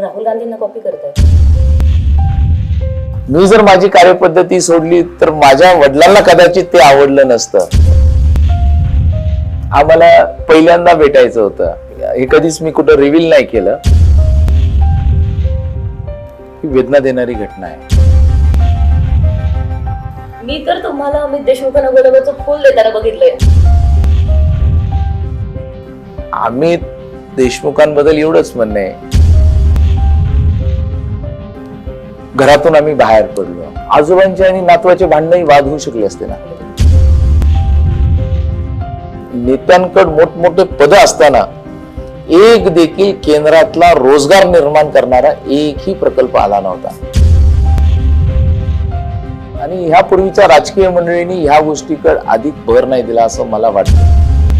राहुल गांधींना कॉपी करतायत मी जर माझी कार्यपद्धती सोडली तर माझ्या वडिलांना कदाचित ते आवडलं नसतं. आम्हाला पहिल्यांदा भेटायचं होतं. हे कधीच मी कुठं रिव्हील नाही केलं. ही वेदना देणारी घटना आहे. मी तर तुम्हाला अमित देशमुखांना गुलाबाचं फुल देताना बघितलंय. आम्ही देशमुखांबद्दल एवढंच म्हणणं आहे. घरातून आम्ही बाहेर पडलो. आजोबांचे आणि नातवाचे भांडणही वाद होऊ शकले असते ना. नेत्यांकड मोठमोठे पद असताना एक देखील केंद्रातला रोजगार निर्माण करणारा एकही प्रकल्प आला नव्हता. आणि ह्यापूर्वीच्या राजकीय मंडळींनी ह्या गोष्टीकडे अधिक भर नाही दिला असं मला वाटतं.